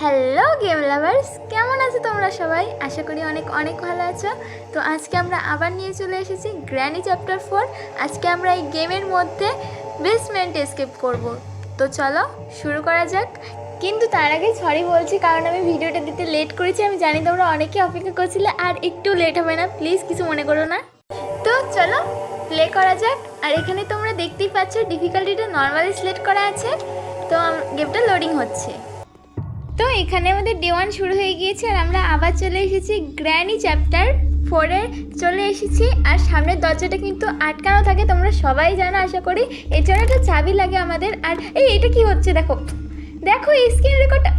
Hello game lovers কেমন আছো তোমরা সবাই? আশা করি অনেক অনেক ভালো আছো। তো আজকে আমরা আবার নিয়ে চলে এসেছি গ্র্যানি চ্যাপ্টার ফোর আজকে আমরা এই গেমের মধ্যে বেসমেন্ট এসকেপ করব। তো চলো, শুরু করা যাক। কিন্তু তার আগে সরি বলছি, কারণ আমি ভিডিওটা দিতে লেট করেছি। আমি জানি তোমরা অনেকে অপেক্ষা করছিলে, আর একটু লেট হবে না। প্লিজ কিছু মনে করো না। তো চলো প্লে করা যাক। আর এখানে তোমরা দেখতেই পাচ্ছ ডিফিকাল্টিটা নর্মালি সিলেক্ট করা আছে। তো গেমটা লোডিং হচ্ছে। তো এখানে আমাদের ডে ওয়ান শুরু হয়ে গিয়েছে আর আমরা আবার চলে এসেছি গ্র্যানি চ্যাপ্টার ফোরে চলে এসেছি আর সামনের দরজাটা কিন্তু আটকানো থাকে, তোমরা সবাই জানো আশা করি। জন্য একটা চাবি লাগে আমাদের। আর এই, এটা কি হচ্ছে দেখো? দেখো, এই স্ক্রিন রেকর্ডটা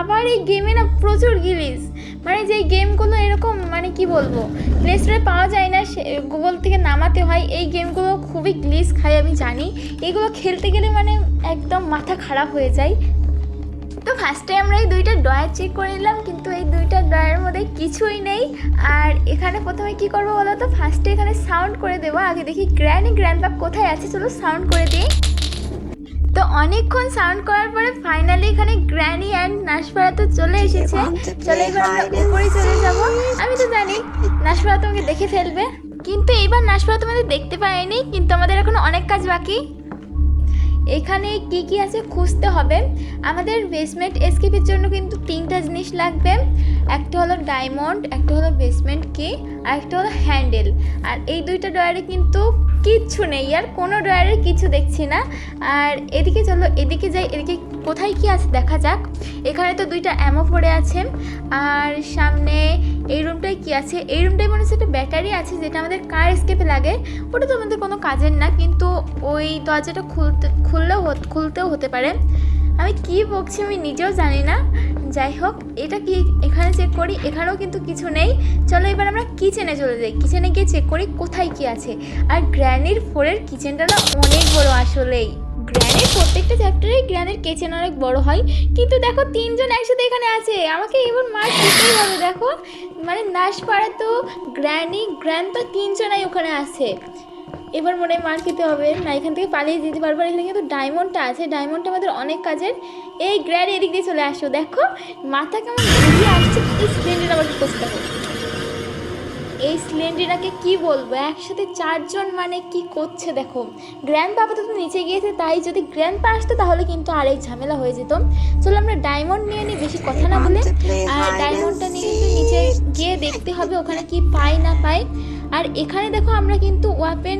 আবার এই গেমে না প্রচুর গিলিস মানে যে গেমগুলো এরকম মানে কি বলব? প্লে স্টোরে পাওয়া যায় না, সে গুগল থেকে নামাতে হয়। এই গেমগুলো খুবই গ্লিস খায়, আমি জানি। এগুলো খেলতে গেলে মানে একদম মাথা খারাপ হয়ে যায়। ফার্স্টে আমরা এই দুইটা ড্রয়ার চেক করে নিলাম কিন্তু এই দুইটা ড্রয়ারের মধ্যে কিছুই নেই। আর এখানে প্রথমে কি করব বলো তো? ফার্স্টে এখানে সাউন্ড করে দেবো। আগে দেখি গ্র্যান্ড গ্র্যান্ড কোথায় আছে? চলো সাউন্ড করে দিই। তো অনেকক্ষণ সাউন্ড করার পরে ফাইনালি এখানে গ্র্যানি অ্যান্ড নাশপাড়া তো চলে এসেছে। চলে এবার আমরা উপরে চলে যাব। আমি তো জানি নাশপাড়া তোমাকে দেখে ফেলবে। কিন্তু এইবার নাশপাড়া তোমাদের দেখতে পাইনি কিন্তু আমাদের এখনও অনেক কাজ বাকি। এখানে কি কি আছে খুঁজতে হবে? আমাদের বেসমেন্ট এসকেপের জন্য কিন্তু তিনটা জিনিস লাগবে। একটা হলো ডায়মন্ড, একটা হলো বেসমেন্ট কি আর একটা হলো হ্যান্ডেল। আর এই দুইটা ডয়ারে কিন্তু কিচ্ছু নেই, আর কোনো ডয়ারে কিছু দেখছি না। আর এদিকে চলো, এদিকে যাই, এদিকে কোথায় কি আছে দেখা যাক। এখানে তো দুইটা অ্যামো পড়ে আছে। আর সামনে এই রুমটায় কি আছে? এই রুমটায় মনে হচ্ছে একটা ব্যাটারি আছে, যেটা আমাদের কার স্কেপে লাগে। ওটা তো আমাদের কোনো কাজের না, কিন্তু ওই দরজাটা খুলতে, খুললেও খুলতেও হতে পারে। আমি কি বকছি আমি নিজেও জানি না। যাই হোক এটা কি এখানে চেক করি? এখানেও কিন্তু কিছু নেই। চলো এবার আমরা কিচেনে চলে যাই। কিচেনে গিয়ে চেক করি কোথায় কি আছে। আর গ্র্যানির ফোরের কিচেনটা না অনেক বড় আসলেই। গ্র্যানের প্রত্যেকটা চ্যাপ্টারে গ্র্যানের কিচেন অনেক বড় হয়। কিন্তু দেখো, তিনজন একসাথে এখানে আছে। আমাকে এবার মার দিতেই হবে, দেখো। মানে নাশপাড়া তো গ্র্যানি গ্র্যান তো তিনজনাই ওখানে আছে। এবার মনে হয় মার খেতে হবে। না, এখান থেকে পালিয়ে যেতে পারব এখানে কিন্তু ডায়মন্ডটা আছে। ডায়মন্ডটা আমাদের অনেক কাজের। এই গ্র্যাড এদিক দিয়ে চলে আসো। দেখো, মাথা কেমন আসছে। এই সিলিন্ডার আমাকে করতে হবে। এই সিলিন্ডারটাকে কি বলব? একসাথে চারজন মানে কি করছে দেখো। গ্র্যান্ড পাপা তো নিচে গিয়েছে, তাই যদি গ্র্যান্ড পা আসতো তাহলে কিন্তু আরেক ঝামেলা হয়ে যেত। চলো আমরা ডায়মন্ড নিয়ে নিই বেশি কথা না বলে। আর ডায়মন্ডটা নিয়ে কিন্তু নিচে গিয়ে দেখতে হবে ওখানে কি পাই না পাই। আর এখানে দেখো আমরা কিন্তু ওয়াপেন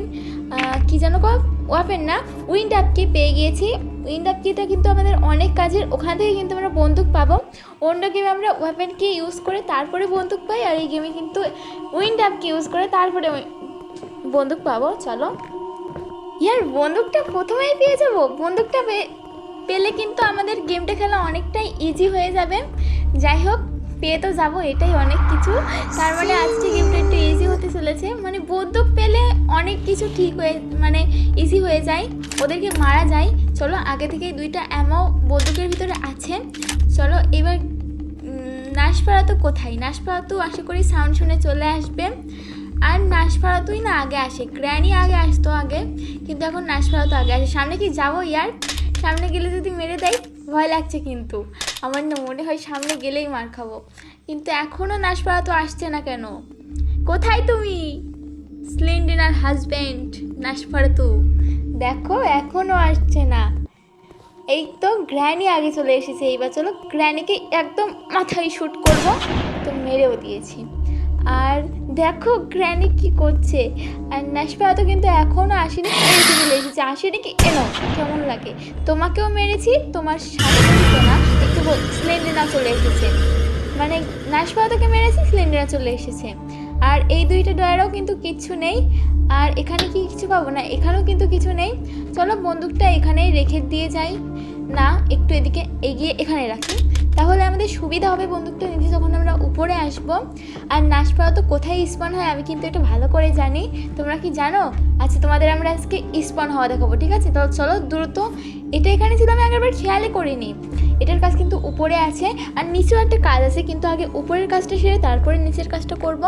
কি যেন কো ওয়াপেন না উইন্ড আপকে পেয়ে গিয়েছি। উইন্ড আপকিটা কিন্তু আমাদের অনেক কাজের, ওখান থেকে কিন্তু আমরা বন্দুক পাবো। অন্য গেমে আমরা ওয়াপেনকে ইউজ করে তারপরে বন্দুক পাই, আর এই গেমে কিন্তু উইন্ড আপকে ইউজ করে তারপরে বন্দুক পাবো। চলো। ইয়ার, বন্দুকটা প্রথমেই পেয়ে যাব। বন্দুকটা পেলে কিন্তু আমাদের গেমটা খেলা অনেকটাই ইজি হয়ে যাবে। যাই হোক পেয়ে তো যাব, এটাই অনেক কিছু। তার মানে আজকে গেমটা একটু ইজি হতে চলেছে। মানে বন্দুক পেলে অনেক কিছু ঠিক হয়ে মানে ইজি হয়ে যায়। ওদেরকে মারা যায়। চলো, আগে থেকেই দুইটা অ্যামো বন্দুকের ভিতরে আছে। চলো, এবার নাশপাড়া তো কোথায়? নাশপাড়া তো আশা করি সাউন্ড শুনে চলে আসবে। আর নাশপাড়া তুই না আগে আসে। গ্র্যানি আগে আসতো আগে, কিন্তু এখন নাশপাড়া তো আগে আসে। সামনে কি যাব ইয়ার? সামনে গেলে যদি মেরে দেয় ভয় লাগছে কিন্তু। আমার না মনে হয় সামনে গেলেই মার খাব। কিন্তু এখনও নাশপাড়া তো আসছে না কেন? কোথায় তুমি? স্লিন্ডিনার হাজব্যান্ড নাশপাড়া তো। দেখো এখনও আসছে না। এই তো গ্র্যানি আগে চলে এসেছে। এইবার চলো গ্র্যানিকে একদম মাথায় শ্যুট করব। তো মেরেও দিয়েছি। আর দেখো গ্র্যানি কি করছে। আর নাশপাড়া তো কিন্তু এখনও আসেনি চলে এসেছে, আসেনি কি? এনো, কেমন লাগে? তোমাকেও মেরেছি, তোমার সাথে না, একটু স্লেন্ডেনা চলে এসেছে। মানে নাশপাড়া তোকে মেরেছি সিলিন্ডার চলে এসেছে। আর এই দুইটা ডয়ারও কিন্তু কিচ্ছু নেই। আর এখানে কি কিছু পাবো না, এখানেও কিন্তু কিছু নেই। চলো বন্দুকটা এখানেই রেখে দিয়ে যাই। না, একটু এদিকে এগিয়ে এখানে রাখি। তাহলে আমাদের সুবিধা হবে বন্দুকটা নিতে যখন আমরা উপরে আসব। আর নাশপাড়া তো কোথায় স্পন হয়, আমি কিন্তু এটা ভালো করে জানি। তোমরা কি জানো? আচ্ছা তোমাদের আমরা আজকে স্পন হওয়া দেখাবো, ঠিক আছে? তো চলো, দ্রুত। এটা এখানে ছিল, আমি আগেরবার খেয়ালই করিনি। এটার কাজ কিন্তু উপরে আছে। আর নিচেও একটা কাজ আছে, কিন্তু আগে উপরের কাজটা সেরে তারপরে নিচের কাজটা করব।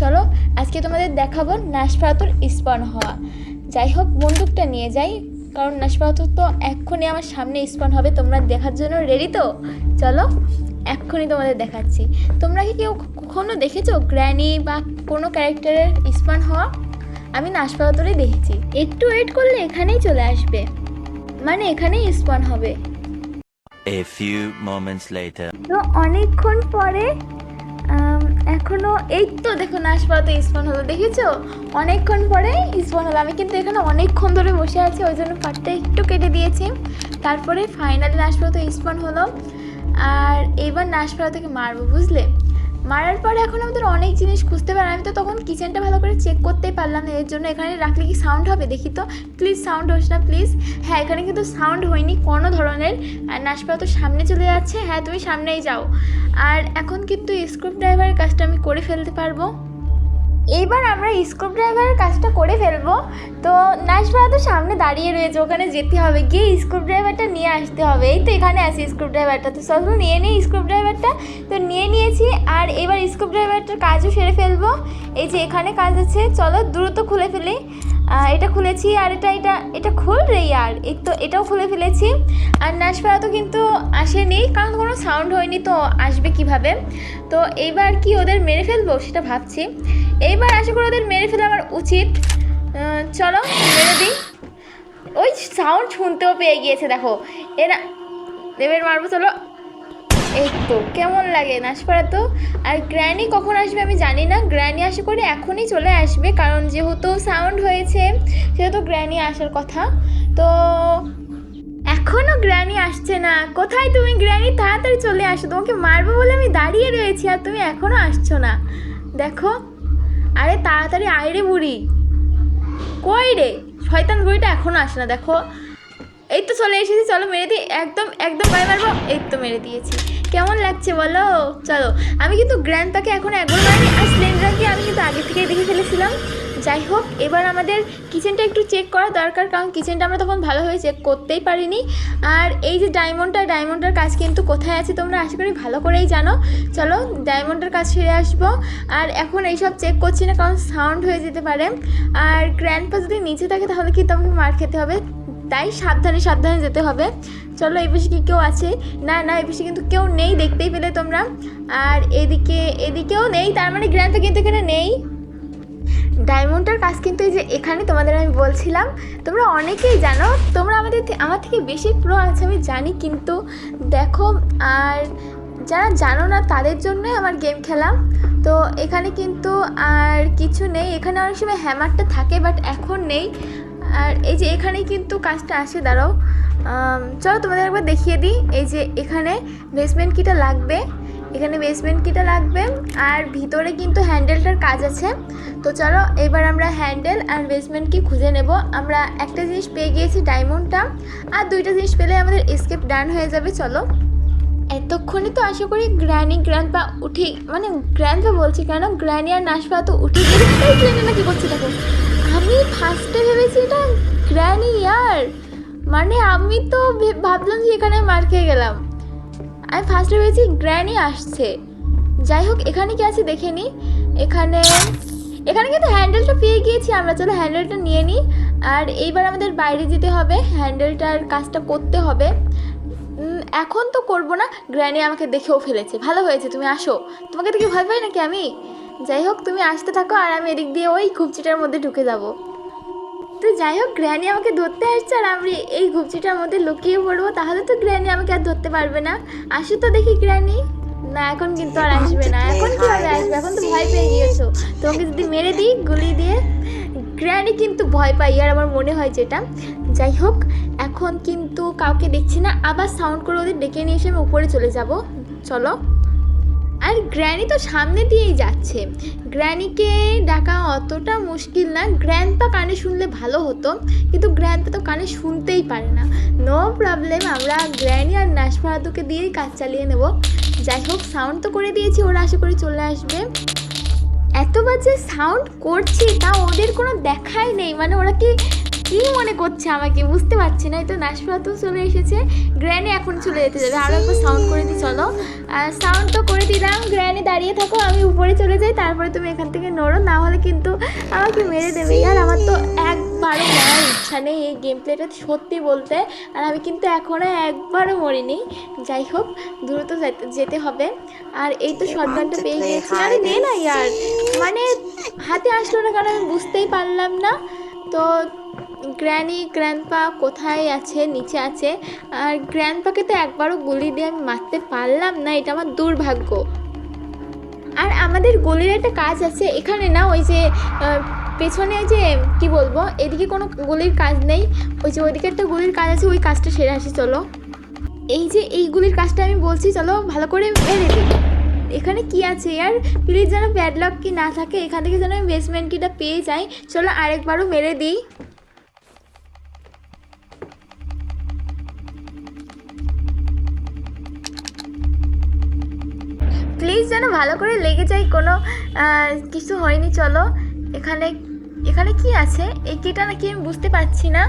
চলো, আজকে তোমাদের দেখাবো নাশপাড়াতর স্পন হওয়া। যাই হোক বন্দুকটা নিয়ে যাই। কারণ নাশপাত তো এক্ষুনি আমার সামনে স্পন হবে তোমরা দেখার জন্য রেডি তো? চলো এক্ষুনি তোমাদের দেখাচ্ছি। তোমরা কি কেউ কখনো দেখেছ গ্র্যানি বা কোনো ক্যারেক্টারের স্পন হওয়া? আমি নাশপাতরে দেখেছি। একটু ওয়েট করলে এখানেই চলে আসবে। মানে এখানেই স্পন হবে। A few moments later. তো অনেকক্ষণ পরে এখনও, এই তো দেখো নাশপাতা স্পন হলো, দেখেছ? অনেকক্ষণ পরে স্পন হলো। আমি কিন্তু এখানে অনেকক্ষণ ধরে বসে আছি, ওই জন্য পাটটা একটু কেটে দিয়েছি। তারপরে ফাইনালি নাশপাতা স্পন হলো, আর এবার থেকে মারবো, বুঝলে? মারার পরে এখন আমাদের অনেক জিনিস খুঁজতে পারে আমি তো তখন কিচেনটা ভালো করে চেক করতেই পারলাম না, এর জন্য এখানে রাখলে কি সাউন্ড হবে দেখি তো? প্লিজ সাউন্ড হোস না প্লিজ হ্যাঁ এখানে কিন্তু সাউন্ড হয়নি কোনো ধরনের। আর নাশপাতা তো সামনে চলে যাচ্ছে। হ্যাঁ তুমি সামনেই যাও। আর এখন কিন্তু স্ক্রুপ ড্রাইভারের কাজটা আমি করে ফেলতে পারব। এইবার আমরা স্ক্রু ড্রাইভারের কাজটা করে ফেলব। তো নাশপাড়া তো সামনে দাঁড়িয়ে রয়েছে, ওখানে যেতে হবে। গিয়ে স্ক্রু ড্রাইভারটা নিয়ে আসতে হবে। এই তো এখানে আছে স্ক্রু ড্রাইভারটা তো চলো নিয়ে নিই স্ক্রু ড্রাইভারটা তো নিয়ে নিয়েছি আর এবার স্ক্রু ড্রাইভারটার কাজও সেরে ফেলব। এই যে এখানে কাজ আছে। চলো দ্রুত খুলে ফেলি। এটা খুলেছি আর এটা এটা এটা খুল রে আর এই তো এটাও খুলে ফেলেছি। আর নাশপাড়া তো কিন্তু আসেনি, কারণ কোনো সাউন্ড হয়নি তো, আসবে কীভাবে? তো এইবার কি ওদের মেরে ফেলব সেটা ভাবছি। এইবার আশা করি ওদের মেরে ফেলা আমার উচিত। চলো, মেরে দিই। ওই সাউন্ড শুনতেও পেয়ে গিয়েছে, দেখো। এরা এবার মারবো, চলো। এই তো, কেমন লাগে নাশপাড়া তো? আর গ্র্যানি কখন আসবে আমি জানি না, গ্র্যানি আশা করি এখনই চলে আসবে, কারণ যেহেতু সাউন্ড হয়েছে, সেহেতু গ্র্যানি আসার কথা। তো এখনও গ্র্যানি আসছে না। কোথায় তুমি গ্র্যানি? তাড়াতাড়ি চলে আসো, তোমাকে মারবো বলে আমি দাঁড়িয়ে রয়েছি আর তুমি এখনও আসছো না। দেখো, আরে তাড়াতাড়ি আয় রে বুড়ি। কই রে? শয়তান বুড়িটা এখনও আসে না, দেখো। এই তো চলে এসেছি, চলো মেরে দিই, একদম একদম গায়ে মারবো, এই তো মেরে দিয়েছি। কেমন লাগছে বলো? চলো, আমি কিন্তু গ্র্যান্ড পাকে এখন একবার মারিনি আর স্প্লেন্ডারকে আমি কিন্তু আগে থেকেই দেখে ফেলেছিলাম। যাই হোক, এবার আমাদের কিচেনটা একটু চেক করা দরকার, কারণ কিচেনটা আমরা তখন ভালোভাবে চেক করতেই পারিনি। আর এই যে ডায়মন্ডটা ডায়মন্ডের কাজ কিন্তু কোথায় আছে তোমরা আশা করি ভালো করেই জানো। চলো ডায়মন্ডের কাজ সেরে আসব। আর এখন এইসব চেক করছি না, কারণ সাউন্ড হয়ে যেতে পারে। আর গ্র্যান্ডপা যদি নিচে থাকে, তাহলে কিন্তু আমাকে মার খেতে হবে। তাই সাবধানে সাবধানে যেতে হবে। চলো এই পাশে কি কেউ আছে? না না, এই পাশে কিন্তু কেউ নেই, দেখতেই পেলে তোমরা। আর এদিকে, এদিকেও নেই, তার মানে গ্র্যান্ডপা কিন্তু এখানে নেই। ডায়মন্ডটার কাজ কিন্তু এই যে এখানে তোমাদের আমি বলছিলাম, তোমরা অনেকেই জানো, তোমরা আমাদের আমার থেকে বেশি প্রো আছে আমি জানি, কিন্তু দেখো, আর যারা জানো না, তাদের জন্যই আমার গেম খেলা। তো এখানে কিন্তু আর কিছু নেই, এখানে অনেক সময় হ্যামারটা থাকে বাট এখন নেই। আর এই যে এখানেই কিন্তু কাজটা আসে, দাঁড়াও। চলো তোমাদের একবার দেখিয়ে দিই। এই যে এখানে বেসমেন্ট কিটা লাগবে। এখানে বেসমেন্ট কিটা লাগবে আর ভিতরে কিন্তু হ্যান্ডেলটার কাজ আছে। তো চলো, এবার আমরা হ্যান্ডেল আর বেসমেন্ট কি খুঁজে নেব। আমরা একটা জিনিস পেয়ে গিয়েছি ডায়মন্ডটা আর দুইটা জিনিস পেলে আমাদের এসকেপ ডান হয়ে যাবে, চলো। এতক্ষণে তো আশা করি গ্র্যানি গ্র্যান্ডপা উঠে মানে গ্র্যান্ডপা বলছি কেন? গ্র্যানি আর নাশপা তো উঠে গেছে। না কি করছে দেখো। আমি ফার্স্টে ভেবেছি এটা গ্র্যানি ইয়ার মানে আমি তো ভাবলাম যে এখানে মার খেয়ে গেলাম। আমি ফার্স্টে ভেবেছি গ্র্যানি আসছে। যাই হোক, এখানে কি আছে দেখে নিই এখানে এখানে কিন্তু হ্যান্ডেলটা পেয়ে গিয়েছি। আমরা চলো হ্যান্ডেলটা নিয়ে নিই আর এইবার আমাদের বাইরে যেতে হবে। হ্যান্ডেলটার কাজটা করতে হবে। এখন তো করব না। গ্র্যানি আমাকে দেখেও ফেলেছে। ভালো হয়েছে, তুমি আসো। তোমাকে দেখে ভয় পাই নাকি আমি? যাই হোক, তুমি আসতে থাকো আর আমি এদিক দিয়ে ওই খুপচিটার মধ্যে ঢুকে যাব। তো যাই হোক গ্র্যানি আমাকে ধরতে আসছে আর আমি এই ঘুপচিটার মধ্যে লুকিয়ে পড়ব, তাহলে তো গ্র্যানি আমাকে আর ধরতে পারবে না। আসো তো দেখি গ্র্যানি। না, এখন কিন্তু আর আসবে না। এখন কীভাবে আসবে? এখন তো ভয় পেয়ে গিয়েছো। তোমাকে যদি মেরে দিই, গুলি দিয়ে। গ্র্যানি কিন্তু ভয় পাই আর আমার মনে হয় যেটা। যাই হোক এখন কিন্তু কাউকে দেখছি না। আবার সাউন্ড করে ওদের ডেকে নিয়ে এসে আমি উপরে চলে যাব। চলো। আর গ্র্যানি তো সামনে দিয়েই যাচ্ছে। গ্র্যানিকে ডাকা অতটা মুশকিল না। গ্র্যান্ডপা কানে শুনলে ভালো হতো, কিন্তু গ্র্যান্ডপা তো কানে শুনতেই পারে না। নো প্রবলেম, আমরা গ্র্যানি আর নাশফারাদুকে দিয়েই কাজ চালিয়ে নেব। যাই হোক, সাউন্ড তো করে দিয়েছি, ওরা আশা করি চলে আসবে। এত বাজে সাউন্ড করছি, তা ওদের কোনো দেখাই নেই। মানে ওরা কি কি মনে করছে আমাকে? বুঝতে পারছি না। এই তো নাশপাতাও চলে এসেছে। গ্র্যানি এখন চলে যেতে যাবে। আরও একবার সাউন্ড করে দিই চলো। আর সাউন্ড তো করে দিলাম। গ্র্যানি দাঁড়িয়ে থাকো আমি উপরে চলে যাই। তারপরে তুমি এখান থেকে নড়ো। না হলে কিন্তু আমাকে মেরে দেবে। আর আমার তো এক একবারও মরার ইচ্ছা নেই এই গেম প্লেটা সত্যি বলতে। আর আমি কিন্তু এখনও একবারও মরিনি। যাই হোক দ্রুত যেতে- যেতে হবে। আর এই তো শর্টগানটা পেয়ে গিয়েছি আরে নে না ইয়ার। মানে হাতে আসলো না কারণ আমি বুঝতেই পারলাম না। তো গ্র্যানি, গ্র্যান্ডপা কোথায় আছে, নিচে আছে? আর গ্র্যান্ডপাকে তো একবারও গুলি দিয়ে আমি মারতে পারলাম না, এটা আমার দুর্ভাগ্য। আর আমাদের গলির একটা কাজ আছে, এখানে না ওই যে পেছনে যে, কি বলব, এদিকে কোনো গলির কাজ নেই, ওই যে ওইদিকে একটা গলির কাজ আছে, ওই কাজটা সেরে আসি, চলো। এই যে এই গুলির কাজটা আমি বলছি, চলো ভালো করে মেরে দিই এখানে কি আছে? আর প্লিজ যেন প্যাডলক কি না থাকে, এখান থেকে যেন আমি বেসমেন্ট কিটা পেয়ে যাই, চলো আরেকবারও মেরে দিই। যেন ভালো করে লেগে যায়, কোনো কিছু হয়নি, চলো। এখানে এখানে কি আছে? এই কিটা নাকি আমি বুঝতে পারছি না।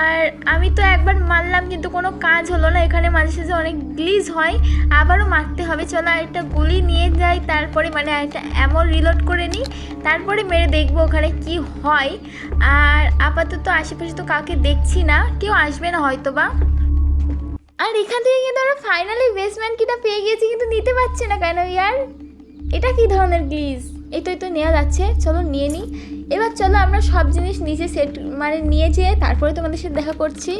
আর আমি তো একবার মারলাম, কিন্তু কোনো কাজ হলো না। এখানে মাঝে সাঝে অনেক গ্লিজ হয়, আবারও মারতে হবে। চলো একটা গুলি নিয়ে যাই, তারপরে মানে একটা এমন রিলোড করে নিই, তারপরে মেরে দেখব ওখানে কি হয়। আর আপাতত আশেপাশে তো কাউকে দেখছি না, কেউ আসবে না হয়তো বা আর এখান থেকে কিন্তু আমরা ফাইনালি বেসমেন্ট কিটা পেয়ে গিয়েছি, কিন্তু নিতে পারছি না কেন ইয়ার? এটা কি ধরনের গ্লিজ? এই তো নেওয়া যাচ্ছে, চলো নিয়ে নিই এবার চলো আমরা সব জিনিস নিচে সেট মানে নিয়ে যেয়ে তারপরে তোমাদের সাথে দেখা করছি।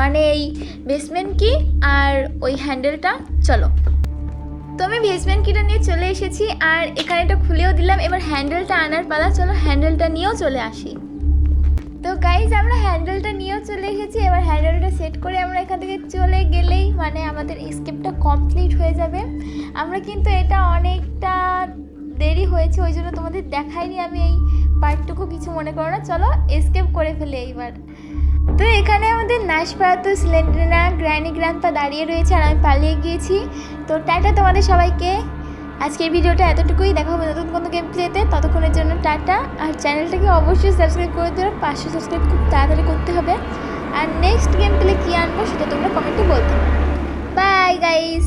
মানে এই বেসমেন্ট কি আর ওই হ্যান্ডেলটা চলো। তো আমি বেসমেন্ট কিটা নিয়ে চলে এসেছি, আর এখানে এটা খুলেও দিলাম। এবার হ্যান্ডেলটা আনার পালা, চলো হ্যান্ডেলটা নিয়েও চলে আসি। তো গাইজ আমরা হ্যান্ডেলটা নিয়েও চলে এসেছি। এবার হ্যান্ডেলটা সেট করে আমরা এখান থেকে চলে গেলেই মানে আমাদের স্কেপটা কমপ্লিট হয়ে যাবে। আমরা কিন্তু এটা অনেকটা দেরি হয়েছে, ওই জন্য তোমাদের দেখাইনি আমি এই পার্টটুকু কিছু মনে করো না। চলো এসকেপ করে ফেলে এইবার। তো এখানে আমাদের নাশপাড়া সিলেন্ডারা গ্র্যানি গ্র্যান্ডপা দাঁড়িয়ে রয়েছে আর আমি পালিয়ে গিয়েছি। তো টাটা তোমাদের সবাইকে। আজকের ভিডিওটা এতটুকুই। দেখা হবে নতুন কোনো গেম প্লেতে ততক্ষণের জন্য টাটা। আর চ্যানেলটাকে অবশ্যই সাবস্ক্রাইব করে দেবে পাঁচশো সাবস্ক্রাইব খুব তাড়াতাড়ি করতে হবে। আর নেক্সট গেম প্লে কী আনব সেটা তোমরা কমেন্টে বলতে বাই গাইস